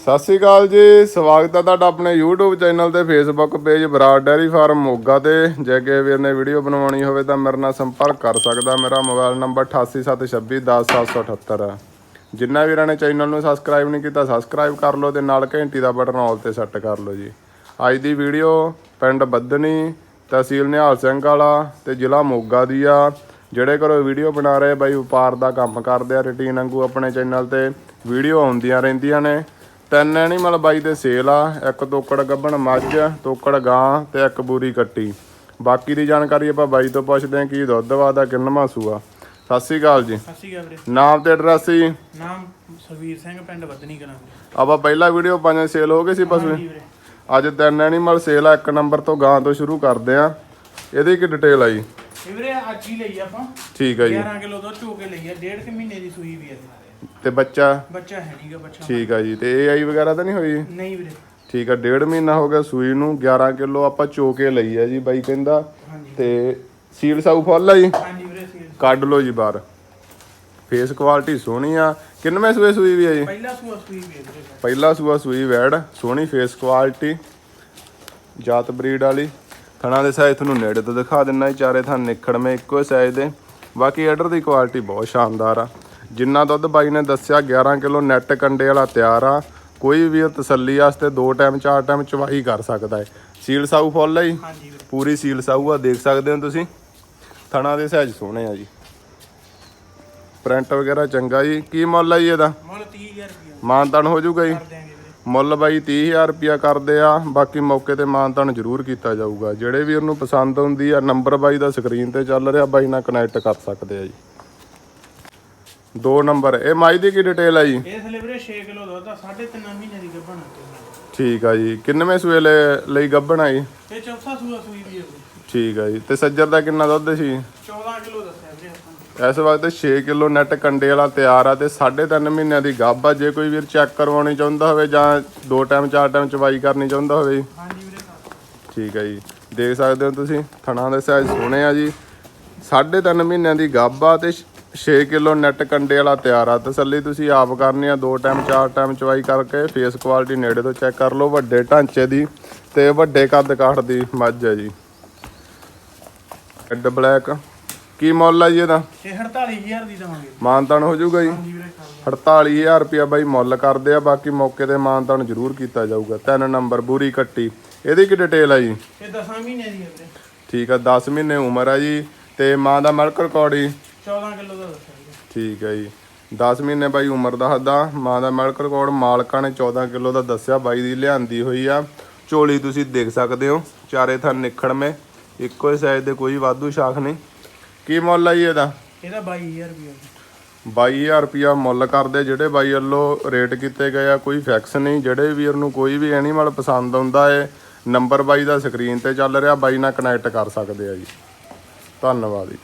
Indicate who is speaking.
Speaker 1: ਸਤਿ ਸ਼੍ਰੀ ਅਕਾਲ ਜੀ, ਸਵਾਗਤ ਹੈ ਤੁਹਾਡਾ ਆਪਣੇ YouTube ਚੈਨਲ ਤੇ, Facebook page Brar dairy farm Moga ਤੇ। ਜੇ ਕਿਸੇ ਵੀਰ ਨੇ ਵੀਡੀਓ ਬਣਵਾਉਣੀ ਹੋਵੇ ਤਾਂ ਮੇਰੇ ਨਾਲ ਸੰਪਰਕ ਕਰ ਸਕਦਾ, ਮੇਰਾ ਮੋਬਾਈਲ ਨੰਬਰ 8876210778 ਹੈ ਜਿੰਨਾ ਵੀਰਾਂ ਨੇ ਚੈਨਲ ਨੂੰ ਸਬਸਕ੍ਰਾਈਬ ਨਹੀਂ ਕੀਤਾ ਸਬਸਕ੍ਰਾਈਬ ਕਰ ਲਓ ਤੇ ਨਾਲ ਘੰਟੀ ਦਾ ਬਟਨ ਆਲ ਤੇ ਸੈੱਟ ਕਰ ਲਓ ਜੀ। ਅੱਜ ਦੀ ਵੀਡੀਓ ਪਿੰਡ ਬੱਦਨੀ ਤਹਿਸੀਲ ਨਿਹਾਲ ਸਿੰਘ ਵਾਲਾ ਤੇ ਜ਼ਿਲ੍ਹਾ ਮੋਗਾ ਦੀ ਆ। ਜਿਹੜੇ ਘਰੋਂ ਵੀਡੀਓ ਬਣਾ ਰਹੇ ਬਾਈ ਵਪਾਰ ਦਾ ਕੰਮ ਕਰਦੇ ਆ ਰੂਟੀਨ ਵਾਂਗੂ ਆਪਣੇ ਚੈਨਲ ਤੇ ਵੀਡੀਓ ਆਉਂਦੀਆਂ ਰਹਿੰਦੀਆਂ ਨੇ। ਤਿੰਨ ਐਨੀਮਲ ਬਾਈ ਦੇ ਸੇਲ ਆ ਇੱਕ ਤੋਕੜ ਗੱਬਣ ਮੱਝ ਤੋਕੜ ਗਾਂ ਤੇ ਇੱਕ ਬੂਰੀ ਕੱਟੀ। ਬਾਕੀ ਦੀ ਜਾਣਕਾਰੀ ਆਪਾਂ ਬਾਈ ਤੋਂ ਪੁੱਛਦੇ ਹਾਂ ਕੀ ਦੁੱਧ ਵਾਦਾ ਕਿੰਨਵਾਂ ਸੂਆ ਸਤਿ ਸ਼੍ਰੀ ਅਕਾਲ ਜੀ।
Speaker 2: ਸਤਿ ਸ਼੍ਰੀ ਅਕਾਲ ਵੀਰੇ।
Speaker 1: ਨਾਮ ਤੇ ਐਡਰੈਸ ਜੀ?
Speaker 2: ਨਾਮ ਸਰਵੀਰ ਸਿੰਘ ਪਿੰਡ ਬੱਦਨੀ ਕਲਾਂ
Speaker 1: ਆਪਾਂ ਪਹਿਲਾ ਵੀਡੀਓ ਪੰਜ ਸੇਲ ਹੋ ਗਏ ਸੀ ਪਸ਼ੂ ਅੱਜ ਤਿੰਨ ਐਨੀਮਲ ਸੇਲ ਆ ਇੱਕ ਨੰਬਰ ਤੋਂ ਗਾਂ ਤੋਂ ਸ਼ੁਰੂ ਕਰਦੇ ਆ ਇਹਦੀ ਕੀ ਡਿਟੇਲ ਆ ਜੀ?
Speaker 2: ਵੀਰੇ ਅੱਜ ਹੀ ਲਈ ਆਪਾਂ।
Speaker 1: ਠੀਕ ਆ ਜੀ।
Speaker 2: 11 ਕਿਲੋ ਦੁੱਧ ਚੋ ਕੇ ਲਈ ਆ ਡੇਢ ਕੁ ਮਹੀਨੇ ਦੀ ਸੂਈ ਵੀ ਹੈ
Speaker 1: ਤੇ ਬੱਚਾ?
Speaker 2: ਬੱਚਾ ਹੈ ਨਹੀਂਗਾ ਬੱਚਾ
Speaker 1: ਠੀਕ ਆ ਜੀ ਤੇ ਇਹ ਆਈ ਵਗੈਰਾ ਤਾਂ ਨਹੀਂ ਹੋਈ?
Speaker 2: ਨਹੀਂ ਵੀਰੇ।
Speaker 1: ਠੀਕ ਆ ਡੇਢ ਮਹੀਨਾ ਹੋ ਗਿਆ ਸੂਈ ਨੂੰ 11 ਕਿਲੋ ਆਪਾਂ ਚੋ ਕੇ ਲਈ ਆ ਜੀ ਬਾਈ ਕਹਿੰਦਾ। ਤੇ ਸੀਲ ਸਾਊ ਫੁੱਲ ਆ ਜੀ?
Speaker 2: ਹਾਂਜੀ ਵੀਰੇ ਸੀ
Speaker 1: ਕੱਢ ਲਓ ਜੀ ਬਾਹਰ। ਫੇਸ ਕੁਆਲਿਟੀ ਸੋਹਣੀ ਆ। ਕਿੰਨਵੇਂ ਸੂਏ ਸੂਈ ਵੀ ਆ ਜੀ?
Speaker 2: ਪਹਿਲਾ ਸੂਆ ਸੂਈ ਵੀ ਵੀਰੇ।
Speaker 1: ਪਹਿਲਾ ਸੂਆ ਸੂਈ ਵੈੜ ਸੋਹਣੀ ਫੇਸ ਕੁਆਲਿਟੀ ਜਾਤ ਬਰੀਡ ਵਾਲੀ। ਥਣਾ ਦੇ ਸਾਈਜ਼ ਤੁਹਾਨੂੰ ਨੇੜੇ ਤੋਂ ਦਿਖਾ ਦਿੰਨਾ ਚਾਰੇ ਥਾਂ ਨਿਖੜਵੇਂ ਇੱਕੋ ਸਾਈਜ਼ ਦੇ। ਬਾਕੀ ਆਰਡਰ ਦੀ ਕੁਆਲਿਟੀ ਬਹੁਤ ਸ਼ਾਨਦਾਰ ਆ। ਜਿੰਨਾ ਦੁੱਧ ਬਾਈ ਨੇ ਦੱਸਿਆ 11 ਕਿਲੋ ਨੈਟ ਕੰਡੇ ਵਾਲਾ ਤਿਆਰ ਆ। ਕੋਈ ਵੀ ਤਸੱਲੀ ਵਾਸਤੇ ਦੋ ਟਾਈਮ ਚਾਰ ਟਾਈਮ ਚਵਾਈ ਕਰ ਸਕਦਾ ਹੈ। ਸੀਲ ਸਾਊ ਫੁੱਲ ਆ ਜੀ? ਪੂਰੀ ਸੀਲ ਸਾਊ ਆ ਦੇਖ ਸਕਦੇ ਹੋ ਤੁਸੀਂ? ਥਣਾ ਦੇ ਸਾਈਜ਼ ਸੋਹਣੇ ਆ ਜੀ। ਪ੍ਰਿੰਟ ਵਗੈਰਾ ਚੰਗਾ ਜੀ। ਕੀ ਮੁੱਲ ਆ ਜੀ ਇਹਦਾ?
Speaker 2: ਮੁੱਲ 30000 ਰੁਪਏ
Speaker 1: ਮਾਨਤਾਨ ਹੋ ਜਾਊਗਾ ਜੀ? ਮੁੱਲ ਬਾਈ 30000 ਰੁਪਿਆ ਕਰਦੇ ਆ। ਬਾਕੀ ਮੌਕੇ ਤੇ ਮਾਨਤਾਨ ਜ਼ਰੂਰ ਕੀਤਾ ਜਾਊਗਾ। ਜਿਹੜੇ ਵੀ ਉਹਨੂੰ ਪਸੰਦ ਹੁੰਦੀ ਆ ਨੰਬਰ ਬਾਈ ਦਾ ਸਕਰੀਨ ਤੇ ਚੱਲ ਰਿਹਾ ਬਾਈ ਨਾਲ ਕਨੈਕਟ ਕਰ ਸਕਦੇ ਆ ਜੀ। ਦੋ ਨੰਬਰ। ਇਹ ਮਾਈ ਦੀ ਕੀ ਡਿਟੇਲ ਆ ਜੀ?
Speaker 2: ਇਹ ਥਲੇ ਵੀਰੇ 6 ਕਿਲੋ ਦੁੱਧ ਆ 3.5 ਮਹੀਨੇ ਦੀ ਗੱਭਣ
Speaker 1: ਠੀਕ ਆ ਜੀ। ਕਿੰਨਵੇਂ ਸੂਏ ਲੈ- ਲਈ ਗੱਭਣ ਆ ਜੀ?
Speaker 2: ਇਹ ਚੌਥਾ ਸੂਆ ਸੂਈ ਵੀ ਹੈ ਵੀਰੇ
Speaker 1: ਠੀਕ ਆ ਜੀ। ਤੇ ਸੱਜਰ ਦਾ ਕਿੰਨਾ ਦੁੱਧ ਸੀ?
Speaker 2: 14 ਕਿਲੋ ਦੱਸਿਆ ਵੀਰੇ ਆਪਾਂ
Speaker 1: ਇਸ ਵਕਤ 6 ਕਿਲੋ ਨੈਟ ਕੰਡੇ ਵਾਲਾ ਤਿਆਰ ਆ ਤੇ 3.5 ਮਹੀਨਿਆਂ ਦੀ ਗੱਭ ਆ। ਜੇ ਕੋਈ ਵੀਰ ਚੈੱਕ ਕਰਵਾਉਣੀ ਚਾਹੁੰਦਾ ਹੋਵੇ ਜਾਂ ਦੋ ਟਾਈਮ ਚਾਰ ਟਾਈਮ ਚਵਾਈ ਕਰਨੀ ਚਾਹੁੰਦਾ ਹੋਵੇ ਜੀ।
Speaker 2: ਹਾਂਜੀ ਵੀਰੇ
Speaker 1: ਠੀਕ ਹੈ ਜੀ। ਦੇਖ ਸਕਦੇ ਹੋ ਤੁਸੀਂ ਥਣਾ ਦੇ ਸਾਈਜ਼ ਸੋਹਣੇ ਆ ਜੀ। 3.5 ਮਹੀਨਿਆਂ ਦੀ ਗੱਭ ਆ ਤੇ 6 ਕਿਲੋ ਨੈਟ ਕੰਡੇ ਵਾਲਾ ਤਿਆਰ ਆ। ਤਸੱਲੀ ਤੁਸੀਂ ਆਪ ਕਰਨੀ ਆ ਦੋ ਟਾਈਮ ਚਾਰ ਟਾਈਮ ਚਵਾਈ ਕਰਕੇ ਫੇਸ ਕੁਆਲਿਟੀ ਨੇੜੇ ਤੋਂ ਚੈੱਕ ਕਰ ਲਓ ਵੱਡੇ ਢਾਂਚੇ ਦੀ ਤੇ ਵੱਡੇ ਕੱਦ ਕਾਠ ਦੀ ਮੱਝ ਹੈ ਜੀ। ਰੈੱਡ ਬਲੈਕ ਕੀ ਮੁੱਲ ਆ ਜੀ ਇਹਦਾ?
Speaker 2: ਇਹ 48000 ਦੀ ਦਵਾਂਗੇ।
Speaker 1: ਮਾਨਤਾਨ ਹੋ ਜਾਊਗਾ ਜੀ?
Speaker 2: ਹਾਂਜੀ ਵੀਰੇ ਕਰ ਦਿਆਂਗੇ।
Speaker 1: 48000 ਰੁਪਿਆ ਬਾਈ ਮੁੱਲ ਕਰਦੇ ਆ ਬਾਕੀ ਮੌਕੇ ਤੇ ਮਾਨਤਾਨ ਜ਼ਰੂਰ ਕੀਤਾ ਜਾਊਗਾ। ਤਿੰਨ ਨੰਬਰ ਬੂਰੀ ਕੱਟੀ। ਇਹਦੀ ਕੀ ਡਿਟੇਲ ਆ ਜੀ?
Speaker 2: ਇਹ 10 ਮਹੀਨੇ ਦੀ ਹੈ
Speaker 1: ਠੀਕ ਆ 10 ਮਹੀਨੇ ਉਮਰ ਆ ਜੀ ਤੇ ਮਾਂ ਦਾ ਮਿਲਕ ਰਿਕਾਰਡ ਜੀ।
Speaker 2: 14 ਕਿਲੋ ਦਾ ਦੱਸਿਆ ਵੀਰੇ
Speaker 1: ਠੀਕ ਹੈ ਜੀ। 10 ਮਹੀਨੇ ਬਾਈ ਉਮਰ ਦਾ ਹੱਦਾ। ਮਾਂ ਦਾ ਮਿਲਕ ਰਿਕਾਰਡ ਮਾਲਕਾਂ ਨੇ 14 ਕਿਲੋ ਦਾ ਦੱਸਿਆ। ਬਾਈ ਦੀ ਲਿਆਂਦੀ ਹੋਈ ਆ। ਝੋਲੀ ਤੁਸੀਂ ਦੇਖ ਸਕਦੇ ਹੋ। ਚਾਰੇ ਥਾਂ ਨਿਖੜਵੇਂ ਇੱਕੋ ਹੀ ਸਾਈਜ਼ ਦੇ ਕੋਈ ਵਾਧੂ ਸ਼ਾਖ ਨਹੀਂ। ਕੀ ਮੁੱਲ ਆ ਜੀ ਇਹਦਾ?
Speaker 2: ਇਹਦਾ 22000 ਰੁਪਏ
Speaker 1: 22000 ਰੁਪਿਆ ਮੁੱਲ ਕਰਦੇ। ਜਿਹੜੇ ਬਾਈ ਵੱਲੋਂ ਰੇਟ ਕੀਤੇ ਗਏ ਆ ਕੋਈ ਫਿਕਸ ਨਹੀਂ। ਜਿਹੜੇ ਵੀਰ ਨੂੰ ਕੋਈ ਵੀ ਐਨੀਮਲ ਪਸੰਦ ਆਉਂਦਾ ਏ ਨੰਬਰ ਬਾਈ ਦਾ ਸਕਰੀਨ ਤੇ ਚੱਲ ਰਿਹਾ। ਬਾਈ ਨਾਲ ਕਨੈਕਟ ਕਰ ਸਕਦੇ ਆ ਜੀ। ਧੰਨਵਾਦ ਜੀ।